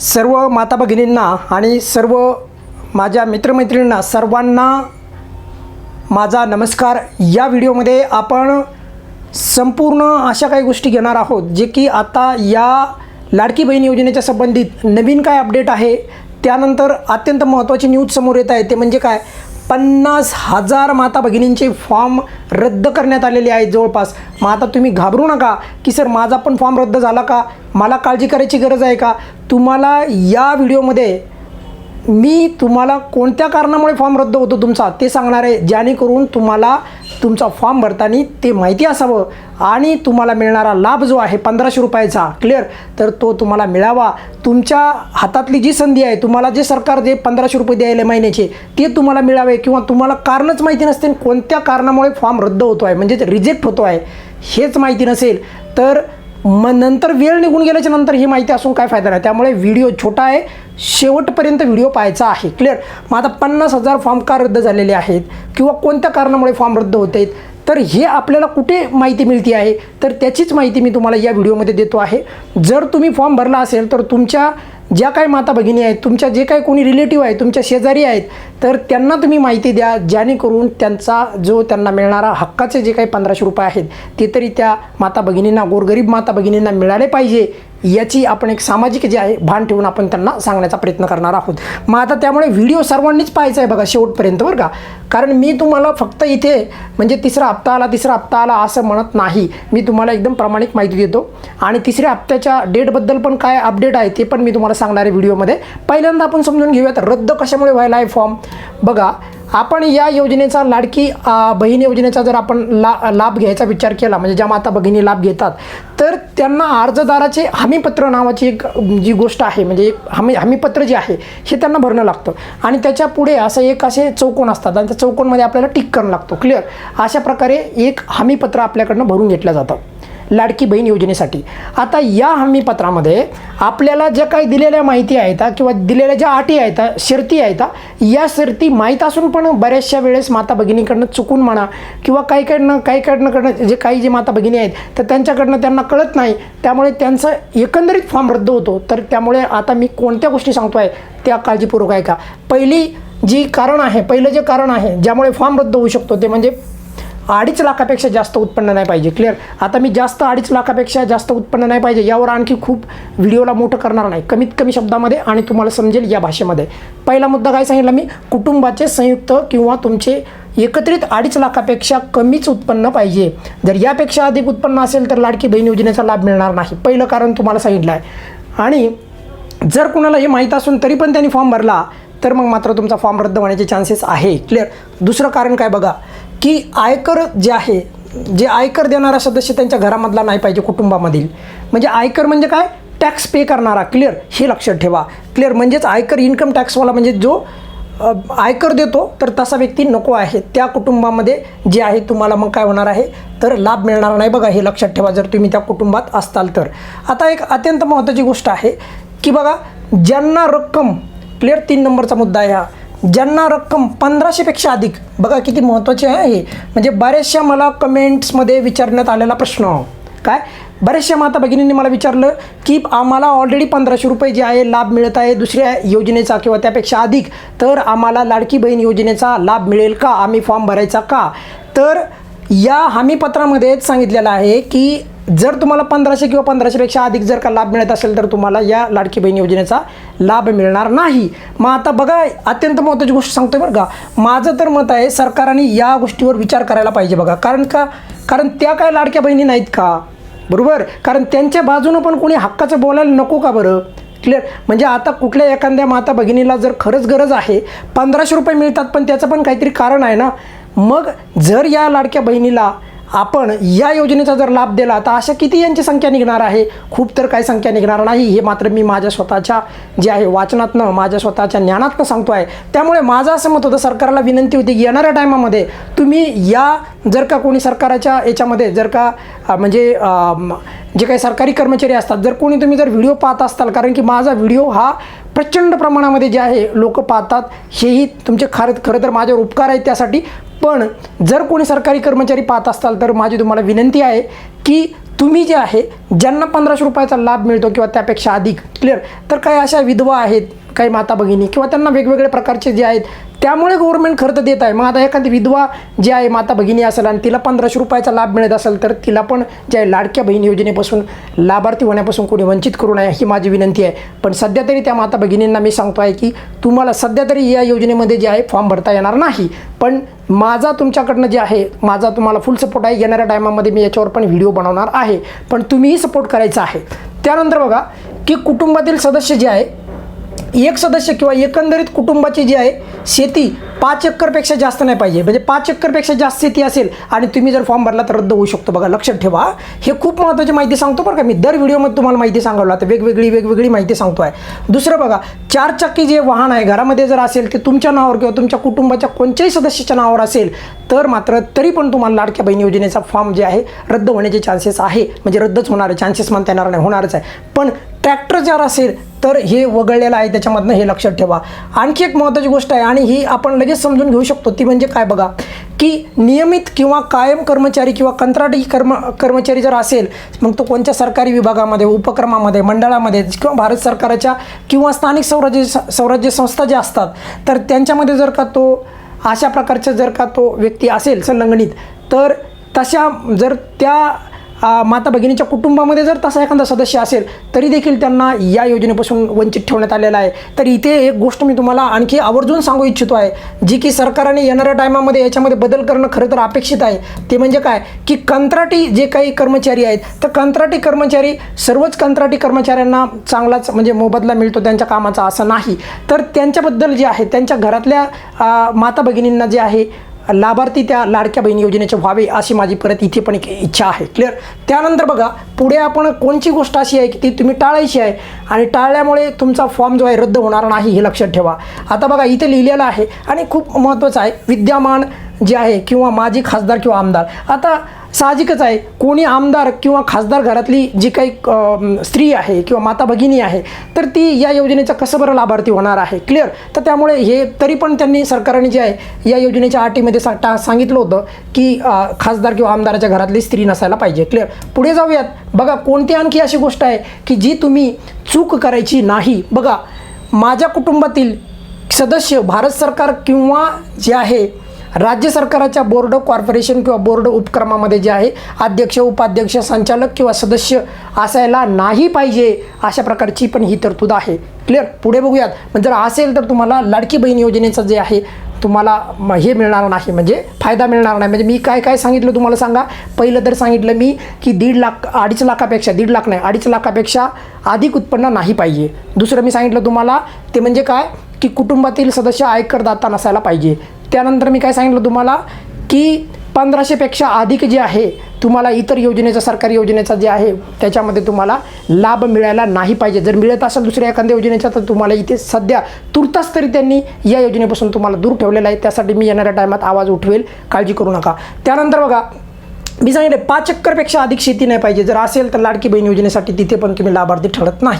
सर्व माता भगिनींना आणि सर्व माझ्या मित्रमैत्रिणींना सर्वांना माझा नमस्कार. या व्हिडिओमध्ये आपण संपूर्ण अशा काही गोष्टी घेणार आहोत जे की आता या लाडकी बहीण योजनेच्या संबंधित नवीन काय अपडेट आहे त्यानंतर अत्यंत महत्त्वाची न्यूज समोर येत आहे ते म्हणजे काय? पन्नास हजार माता भगिनींचे फॉर्म रद्द करण्यात आलेले आहेत जवळपास. मग आता तुम्ही घाबरू नका की सर माझा पण फॉर्म रद्द झाला का? मला काळजी करायची गरज आहे का? तुम्हाला या व्हिडिओमध्ये मी तुम्हाला कोणत्या कारणामुळे फॉर्म रद्द होतो तुमचा ते सांगणार आहे. जेणेकरून तुम्हाला तुमचा फॉर्म भरताना ते माहिती असावं. आणि तुम्हाला मिळणारा लाभ जो आहे पंधराशे रुपयाचा क्लिअर तर तो तुम्हाला मिळावा. तुमच्या हातातली जी संधी आहे तुम्हाला जे सरकार जे पंधराशे रुपये द्यायला महिन्याचे ते तुम्हाला मिळावे किंवा तुम्हाला कारणच माहिती नसते कोणत्या कारणामुळे फॉर्म रद्द होतो आहे म्हणजेच रिजेक्ट होतो आहे हेच माहिती नसेल तर मग नंतर वेळ निघून गेल्याच्यानंतर ही माहिती असून काय फायदा नाही. त्यामुळे व्हिडिओ छोटा आहे. शेवटपर्यंत व्हिडिओ पाहायचा आहे. क्लिअर मग आता पन्नास हजार फॉर्म का रद्द झालेले आहेत? किंवा कोणत्या कारणामुळे फॉर्म रद्द होत? आहेत तर हे आपल्याला कुठे माहिती मिळते आहे? तर त्याचीच माहिती मी तुम्हाला या व्हिडिओमध्ये देतो आहे. जर तुम्ही फॉर्म भरला असेल तर तुमच्या ज्या काही माता भगिनी आहेत तुमच्या जे काही कोणी रिलेटिव्ह आहेत तुमच्या शेजारी आहेत तर त्यांना तुम्ही माहिती द्या जेणेकरून त्यांचा जो त्यांना मिळणारा हक्काचे जे काही पंधराशे रुपये आहेत ते तरी त्या माता भगिनींना गोरगरीब माता भगिनींना मिळाले पाहिजे. याची आपण एक सामाजिक जे आहे भान ठेवून आपण त्यांना सांगण्याचा प्रयत्न करणार आहोत. मग आता त्यामुळे व्हिडिओ सर्वांनीच पाहायचा आहे बघा शेवटपर्यंत बरं का. कारण मी तुम्हाला फक्त इथे म्हणजे तिसरा हप्ता आला तिसरा हप्ता आला असं म्हणत नाही. मी तुम्हाला एकदम प्रामाणिक माहिती देतो. आणि तिसऱ्या हप्त्याच्या डेटबद्दल पण काय अपडेट आहे ते पण मी तुम्हाला सांगणार आहे व्हिडिओमध्ये. पहिल्यांदा आपण समजून घेऊयात रद्द कशामुळे व्हायला आहे फॉर्म बघा आपण या योजनेचा लाडकी बहीण योजनेचा जर आपण ला लाभ घ्यायचा विचार केला म्हणजे ज्या माता भगिनी लाभ घेतात तर त्यांना अर्जदाराचे हमीपत्र नावाची एक जी गोष्ट आहे म्हणजे एक हमी हमीपत्र जे आहे हे त्यांना भरणं लागतं. आणि त्याच्या पुढे असं एक असे चौकोन असतात आणि त्या चौकोनमध्ये आपल्याला टिक करणं लागतो. क्लिअर अशा प्रकारे एक हमीपत्र आपल्याकडनं भरून घेतलं जातं लाडकी बहीण योजनेसाठी. आता या हमीपत्रामध्ये आपल्याला ज्या काही दिलेल्या माहिती आहेत किंवा दिलेल्या ज्या अटी आहेत शर्ती आहेत या शर्ती माहीत असून पण बऱ्याचशा वेळेस माता भगिनीकडनं चुकून म्हणा किंवा काहीकडनं काहीकडनं जे काही जे माता भगिनी आहेत तर त्यांच्याकडनं त्यांना कळत नाही. त्यामुळे त्यांचं एकंदरीत फॉर्म रद्द होतो. तर त्यामुळे आता मी कोणत्या गोष्टी सांगतो आहे त्या काळजीपूर्वक आहे का पहिली जी कारण आहे पहिलं जे कारण आहे ज्यामुळे फॉर्म रद्द होऊ शकतो ते म्हणजे अडीच लाखापेक्षा जास्त उत्पन्न नाही पाहिजे. क्लिअर आता मी जास्त अडीच लाखापेक्षा जास्त उत्पन्न नाही पाहिजे यावर आणखी खूप व्हिडिओला मोठं करणार नाही. कमीत कमी शब्दामध्ये आणि तुम्हाला समजेल या भाषेमध्ये. पहिला मुद्दा काय सांगितला मी? कुटुंबाचे संयुक्त किंवा तुमचे एकत्रित अडीच लाखापेक्षा कमीच उत्पन्न पाहिजे. जर यापेक्षा अधिक उत्पन्न असेल तर लाडकी बहीण योजनेचा लाभ मिळणार नाही. पहिलं कारण तुम्हाला सांगितलं आहे आणि जर कुणाला हे माहीत असून तरी पण त्यांनी फॉर्म भरला तर मग मात्र तुमचा फॉर्म रद्द होण्याचे चान्सेस आहे. क्लिअर दुसरं कारण काय बघा? की आयकर जे आहे जे आयकर देणारा सदस्य त्यांच्या घरामधला नाही पाहिजे कुटुंबामधील. म्हणजे आयकर म्हणजे काय? टॅक्स पे करणारा. क्लिअर हे लक्षात ठेवा. क्लिअर म्हणजेच आयकर इन्कम टॅक्सवाला म्हणजे जो आयकर देतो तर तसा व्यक्ती नको आहे. त्या कुटुंबामध्ये जे आहे तुम्हाला मग काय होणार आहे? तर लाभ मिळणार नाही बघा हे लक्षात ठेवा. जर तुम्ही त्या कुटुंबात असताल तर. आता एक अत्यंत महत्त्वाची गोष्ट आहे की बघा ज्यांना रक्कम क्लिअर तीन नंबरचा मुद्दा आहे हा. ज्यांना रक्कम पंधराशेपेक्षा अधिक बघा किती महत्त्वाचे आहे हे. म्हणजे बऱ्याचशा मला कमेंट्समध्ये विचारण्यात आलेला प्रश्न. काय? बऱ्याचशा माता भगिनींनी मला विचारलं की आम्हाला ऑलरेडी पंधराशे रुपये जे आहे लाभ मिळत आहे दुसऱ्या योजनेचा किंवा त्यापेक्षा अधिक तर आम्हाला लाडकी बहीण योजनेचा लाभ मिळेल का? आम्ही फॉर्म भरायचा का? तर या हमीपत्रामध्येच सांगितलेलं आहे की जर तुम्हाला पंधराशे किंवा पंधराशेपेक्षा अधिक जर का लाभ मिळत असेल तर तुम्हाला या लाडकी बहीण योजनेचा लाभ मिळणार नाही. मग आता बघा अत्यंत महत्त्वाची गोष्ट सांगतोय बरं का. माझं तर मत आहे सरकारने या गोष्टीवर विचार करायला पाहिजे बघा. कारण का? कारण त्या काय लाडक्या बहिणी नाहीत का? बरोबर? कारण त्यांच्या बाजूनं पण कोणी हक्काचं बोलायला नको का बरं? क्लिअर म्हणजे आता कुठल्या एखाद्या माता भगिनीला जर खरंच गरज आहे पंधराशे रुपये मिळतात पण त्याचं पण काहीतरी कारण आहे ना? मग जर या लाडक्या बहिणीला आपण या योजनेचा जर लाभ दिला तर अशा किती यांची संख्या निघणार आहे? खूप तर काही संख्या निघणार नाही. हे मात्र मी माझ्या स्वतःच्या जे आहे वाचनातनं माझ्या स्वतःच्या ज्ञानातनं सांगतो आहे त्यामुळे माझं असं मत होतं सरकारला विनंती होती की येणाऱ्या टायमामध्ये तुम्ही या जर का कोणी सरकाराच्या याच्यामध्ये जर का म्हणजे जे काही सरकारी कर्मचारी असतात जर कोणी तुम्ही जर व्हिडिओ पाहत असताल कारण की माझा व्हिडिओ हा प्रचंड प्रमाणामध्ये जे आहे लोक पाहतात. हेही तुमचे खरं खरं तर माझ्यावर उपकार आहेत त्यासाठी. पण जर कोणी सरकारी कर्मचारी पाहत असताल तर माझी तुम्हाला विनंती आहे की तुम्ही जे आहे ज्यांना पंधराशे रुपयाचा लाभ मिळतो किंवा त्यापेक्षा अधिक क्लिअर तर काही अशा विधवा आहेत काही माता भगिनी किंवा त्यांना वेगवेगळ्या प्रकारचे जे आहेत त्यामुळे गव्हर्नमेंट खर्च देत आहे. मग आता एखादी विधवा जी आहे माता भगिनी असेल आणि तिला पंधराशे रुपयाचा लाभ मिळत असेल तर तिला पण जे आहे लाडक्या बहीण योजनेपासून लाभार्थी होण्यापासून कोणी वंचित करू नये ही माझी विनंती आहे. पण सध्या तरी त्या माता भगिनींना मी सांगतो आहे की तुम्हाला सध्या तरी या योजनेमध्ये जे आहे फॉर्म भरता येणार नाही. पण माझा तुमच्याकडनं जे आहे माझा तुम्हाला फुल सपोर्ट आहे. येणाऱ्या टायमामध्ये मी याच्यावर पण व्हिडिओ बनवणार आहे. पण तुम्हीही सपोर्ट करायचा आहे. त्यानंतर बघा की कुटुंबातील सदस्य जे आहे एक सदस्य किंवा एकंदरीत कुटुंबाची जी आहे शेती पाच एकरपेक्षा जास्त नाही पाहिजे. म्हणजे पाच एकरपेक्षा जास्त शेती असेल आणि तुम्ही जर फॉर्म भरला तर रद्द होऊ शकतो बघा. लक्षात ठेवा. हे खूप महत्त्वाची माहिती सांगतो बरं का मी. दर व्हिडिओमध्ये तुम्हाला माहिती सांगावं आता वेगवेगळी वेगवेगळी माहिती सांगतो आहे. दुसरं बघा चार चाकी जे वाहन आहे घरामध्ये जर असेल ते तुमच्या नावावर किंवा तुमच्या कुटुंबाच्या कोणत्याही सदस्याच्या नावावर असेल तर मात्र तरी पण तुम्हाला लाडक्या बहीण योजनेचा फॉर्म जे आहे रद्द होण्याचे चान्सेस आहे. म्हणजे रद्दच होणार आहे चान्सेस म्हणता येणार नाही होणारच आहे. पण ट्रॅक्टर जर असेल तर हे वगळलेलं आहे त्याच्यामधनं हे लक्षात ठेवा. आणखी एक महत्त्वाची गोष्ट आहे आणि ही आपण लगेच समजून घेऊ शकतो. ती म्हणजे काय बघा की नियमित किंवा कायम कर्मचारी किंवा कंत्राटी कर्म कर्मचारी जर असेल मग तो कोणत्या सरकारी विभागामध्ये उपक्रमामध्ये मंडळामध्ये किंवा भारत सरकारच्या किंवा स्थानिक स्वराज्य स्वराज्य संस्था ज्या असतात तर त्यांच्यामध्ये जर का तो अशा प्रकारचा जर का तो व्यक्ती असेल संलग्नित तर तशा जर त्या माता भगिनीच्या कुटुंबामध्ये जर तसा एखादा सदस्य असेल तरी देखील त्यांना या योजनेपासून वंचित ठेवण्यात आलेला आहे. तर इथे एक गोष्ट मी तुम्हाला आणखी आवर्जून सांगू इच्छितो आहे जी की सरकारने येणाऱ्या टायमामध्ये याच्यामध्ये बदल करणं खरं तर अपेक्षित आहे. ते म्हणजे काय? की कंत्राटी जे काही कर्मचारी आहेत तर कंत्राटी कर्मचारी सर्वच कंत्राटी कर्मचाऱ्यांना चांगलाच म्हणजे मोबदला मिळतो त्यांच्या कामाचा असं नाही. तर त्यांच्याबद्दल जे आहे त्यांच्या घरातल्या माता भगिनींना जे आहे लाभार्थी त्या लाडक्या बहीण योजनेचे व्हावे अशी माझी परत इथे पण एक इच्छा आहे. क्लिअर त्यानंतर बघा पुढे आपण कोणची गोष्ट अशी आहे की ती तुम्ही टाळायची आहे आणि टाळल्यामुळे तुमचा फॉर्म जो आहे रद्द होणार नाही हे लक्षात ठेवा. आता बघा इथे लिहिलेलं आहे आणि खूप महत्त्वाचं आहे विद्यमान जे आहे किंवा माजी खासदार किंवा आमदार. आता साहजिकच आहे. कोणी आमदार किंवा खासदार घरातली जी काही स्त्री आहे किंवा माता भगिनी आहे तर ती या योजनेचा कसं बरं लाभार्थी होणार आहे? क्लिअर तर त्यामुळे हे तरी पण त्यांनी सरकारने जे आहे या योजनेच्या अटीमध्ये सा टा सांगितलं होतं की खासदार किंवा आमदाराच्या घरातली स्त्री नसायला पाहिजे. क्लिअर पुढे जाऊयात. बघा कोणती आणखी अशी गोष्ट आहे की जी तुम्ही चूक करायची नाही. बघा माझ्या कुटुंबातील सदस्य भारत सरकार किंवा जे आहे राज्य सरकारच्या बोर्ड कॉर्पोरेशन किंवा बोर्ड उपक्रमामध्ये जे आहे अध्यक्ष उपाध्यक्ष संचालक किंवा सदस्य असायला नाही पाहिजे अशा प्रकारची पण ही तरतूद आहे. क्लिअर पुढे बघूयात. जर असेल तर तुम्हाला लाडकी बहीण योजनेचं जे आहे तुम्हाला हे मिळणार नाही. म्हणजे फायदा मिळणार नाही. म्हणजे मी काय काय सांगितलं तुम्हाला सांगा? पहिलं तर सांगितलं मी की दीड लाख अडीच लाखापेक्षा दीड लाख नाही अडीच लाखापेक्षा अधिक उत्पन्न नाही पाहिजे. दुसरं मी सांगितलं तुम्हाला ते म्हणजे काय? की कुटुंबातील सदस्य आयकरदाता नसायला पाहिजे. त्यानंतर मी काय सांगितलं तुम्हाला की पंधराशेपेक्षा अधिक जे आहे तुम्हाला इतर योजनेचा सरकारी योजनेचा जे आहे त्याच्यामध्ये तुम्हाला लाभ मिळायला नाही पाहिजे. जर मिळत असेल दुसऱ्या एखाद्या योजनेचा तर तुम्हाला इथे सध्या तुर्तास तरी त्यांनी या योजनेपासून तुम्हाला दूर ठेवलेलं आहे. त्यासाठी मी येणाऱ्या टायमात आवाज उठवेल. काळजी करू नका. त्यानंतर बघा मी सांगितले पाच एकरपेक्षा अधिक शेती नाही पाहिजे. जर असेल तर लाडकी बहीण योजनेसाठी तिथे पण तुम्ही लाभार्थी ठरत नाही.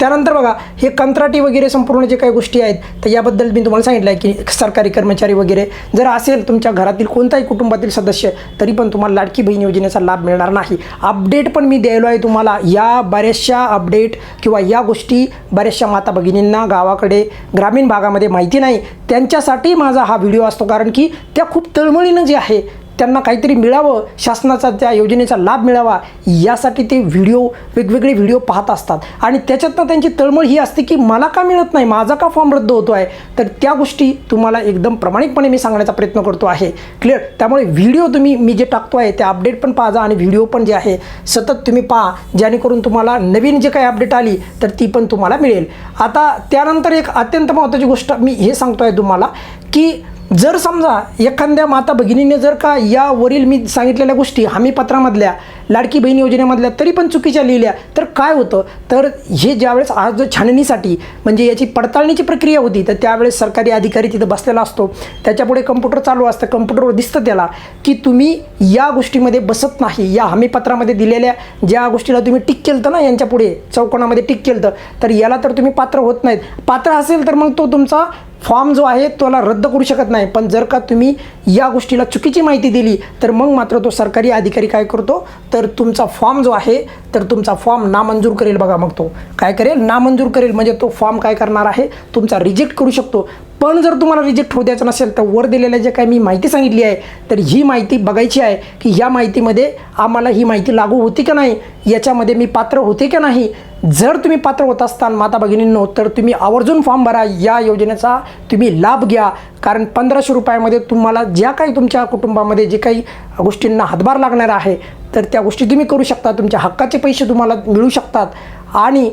त्यानंतर बघा हे कंत्राटी वगैरे संपूर्ण जे काही गोष्टी आहेत तर याबद्दल मी तुम्हाला सांगितलं आहे की सरकारी कर्मचारी वगैरे जर असेल तुमच्या घरातील कोणताही कुटुंबातील सदस्य तरी पण तुम्हाला लाडकी बहीण योजनेचा लाभ मिळणार नाही. अपडेट पण मी द्यायलो आहे तुम्हाला. या बऱ्याचशा अपडेट किंवा या गोष्टी बऱ्याचशा माता भगिनींना गावाकडे ग्रामीण भागामध्ये माहिती नाही. त्यांच्यासाठी माझा हा व्हिडिओ असतो. कारण की त्या खूप तळमळीनं जे आहे त्यांना काहीतरी मिळावं शासनाचा त्या योजनेचा लाभ मिळावा यासाठी ते व्हिडिओ वेगवेगळे व्हिडिओ पाहत असतात. आणि त्याच्यातनं त्यांची तळमळ ही असते की मला का मिळत नाही माझा का फॉर्म रद्द होतो आहे तर त्या गोष्टी तुम्हाला एकदम प्रामाणिकपणे मी सांगण्याचा प्रयत्न करतो आहे. क्लिअर त्यामुळे व्हिडिओ तुम्ही मी जे टाकतो आहे ते अपडेट पण पाहा आणि व्हिडिओ पण जे आहे सतत तुम्ही पहा जेणेकरून तुम्हाला नवीन जे काही अपडेट आली तर ती पण तुम्हाला मिळेल. आता त्यानंतर एक अत्यंत महत्त्वाची गोष्ट मी हे सांगतो आहे तुम्हाला की जर समजा एखाद्या माता भगिनीने जर का यावरील मी सांगितलेल्या गोष्टी हमीपत्रामधल्या लाडकी बहीण योजनेमधल्या तरी पण चुकीच्या लिहिल्या. तर काय होतं? तर हे ज्यावेळेस आज जो छाननीसाठी म्हणजे याची पडताळणीची प्रक्रिया होती तर त्यावेळेस सरकारी अधिकारी तिथं बसलेला असतो. त्याच्यापुढे कम्प्युटर चालू असतं. कम्प्युटरवर दिसतं त्याला की तुम्ही या गोष्टीमध्ये बसत नाही. या हमीपत्रामध्ये दिलेल्या ज्या गोष्टीला तुम्ही टिक केलं ना यांच्यापुढे चौकोनामध्ये टिक केलं तर याला तर तुम्ही पात्र होत नाहीत. पात्र असेल तर मग तो तुमचा फॉर्म जो आहे त्याला रद्द करू शकत नाही. पण जर का तुम्ही या गोष्टीला चुकीची माहिती दिली तर मग मात्र तो सरकारी अधिकारी काय करतो? तर तर तुमचा फॉर्म जो आहे तर तुमचा फॉर्म नामंजूर करेल बघा मग तो. काय करेल? नामंजूर करेल म्हणजे तो फॉर्म काय करणार आहे? तुमचा रिजेक्ट करू शकतो. पण जर तुम्हाला रिजेक्ट होऊ द्यायचं नसेल तर वर दिलेल्या जे काही मी माहिती सांगितली आहे तर ही माहिती बघायची आहे की या माहितीमध्ये आम्हाला ही माहिती लागू होती का नाही? याच्यामध्ये मी पात्र होते का नाही? जर तुम्ही पात्र होत असताल माता भगिनींनो तर तुम्ही आवर्जून फॉर्म भरा. या योजनेचा तुम्ही लाभ घ्या. कारण पंधराशे रुपयामध्ये तुम्हाला ज्या काही तुमच्या कुटुंबामध्ये जे काही गोष्टींना हातभार लागणार आहे तर त्या गोष्टी तुम्ही करू शकता. तुमच्या हक्काचे पैसे तुम्हाला मिळू शकतात. आणि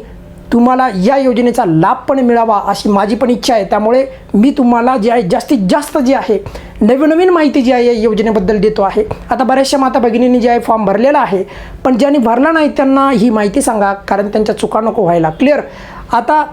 तुम्हाला या योजनेचा लाभ पण मिळावा अशी माझी पण इच्छा आहे. त्यामुळे मी तुम्हाला जे आहे जास्तीत जास्त जे आहे नवीन नवीन माहिती जी आहे या योजनेबद्दल देतो आहे. आता बऱ्याचशा माता भगिनींनी जे आहे फॉर्म भरलेला आहे पण ज्यांनी भरला नाही त्यांना ही माहिती सांगा कारण त्यांच्या चुका नको व्हायला. क्लिअर आता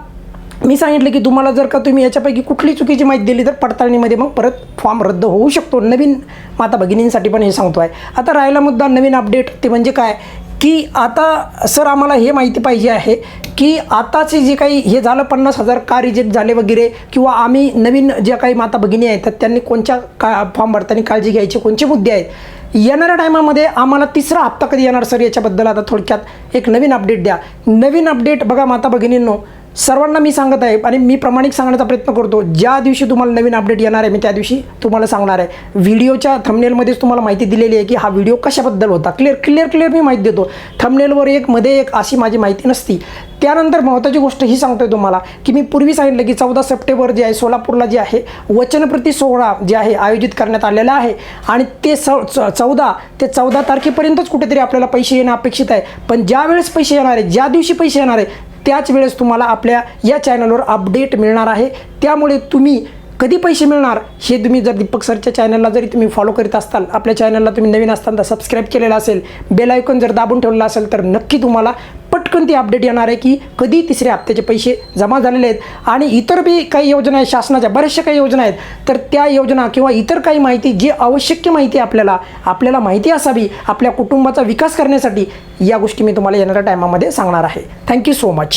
मी सांगितलं की तुम्हाला जर का तुम्ही याच्यापैकी कुठली चुकीची माहिती दिली तर पडताळणीमध्ये मग परत फॉर्म रद्द होऊ शकतो. नवीन माता भगिनींसाठी पण हे सांगतो आहे आता राहिला मुद्दा नवीन अपडेट ते म्हणजे काय? की आता सर आम्हाला हे माहिती पाहिजे आहे की आताचे जे काही हे झालं पन्नास हजार का रिजेक्ट झाले वगैरे किंवा आम्ही नवीन ज्या काही माता भगिनी आहेत तर त्यांनी कोणत्या का फॉर्म भरताना काळजी घ्यायची कोणते मुद्दे आहेत? येणाऱ्या टायमामध्ये आम्हाला तिसरा हप्ता कधी येणार सर याच्याबद्दल आता थोडक्यात एक नवीन अपडेट द्या. नवीन अपडेट बघा माता भगिनींनो सर्वांना मी सांगत आहे आणि मी प्रामाणिक सांगण्याचा प्रयत्न करतो ज्या दिवशी तुम्हाला नवीन अपडेट येणार आहे मी त्या दिवशी तुम्हाला सांगणार आहे. व्हिडिओच्या थंबनेलमध्येच तुम्हाला माहिती दिलेली आहे की हा व्हिडिओ कशाबद्दल होता. क्लिअर क्लिअर क्लिअर मी माहिती देतो. थंबनेलवर एक मध्ये एक अशी माझी माहिती नसती. त्यानंतर महत्त्वाची गोष्ट ही सांगतोय तुम्हाला की मी पूर्वी सांगितलं की चौदा सप्टेंबर जे आहे सोलापूरला जे आहे वचनप्रती सोहळा जे आहे आयोजित करण्यात आलेला आहे. आणि ते स च- चौदा ते चौदा तारखेपर्यंतच कुठेतरी आपल्याला पैसे येणं अपेक्षित आहे. पण ज्या वेळेस पैसे येणार आहे ज्या दिवशी पैसे येणार आहे त्याच वेळेस तुम्हाला आपल्या या चॅनलवर अपडेट मिळणार आहे. त्यामुळे तुम्ही कधी पैसे मिळणार हे तुम्ही जर दीपक सरच्या चॅनलला जरी तुम्ही फॉलो करीत असताल आपल्या चॅनलला तुम्ही नवीन असताना सबस्क्राईब केलेला असेल बेल आयकॉन जर दाबून ठेवलेला असेल तर नक्की तुम्हाला पट पटकन ती अपडेट येणार आहे की कधी तिसऱ्या हप्त्याचे पैसे जमा झालेले आहेत? आणि इतर बी काही योजना आहेत शासनाच्या बऱ्याचशा काही योजना आहेत. तर त्या योजना किंवा इतर काही माहिती जी आवश्यक माहिती आहे आपल्याला आपल्याला माहिती असावी आपल्या कुटुंबाचा विकास करण्यासाठी या गोष्टी मी तुम्हाला येणाऱ्या टायमामध्ये सांगणार आहे. Thank you so much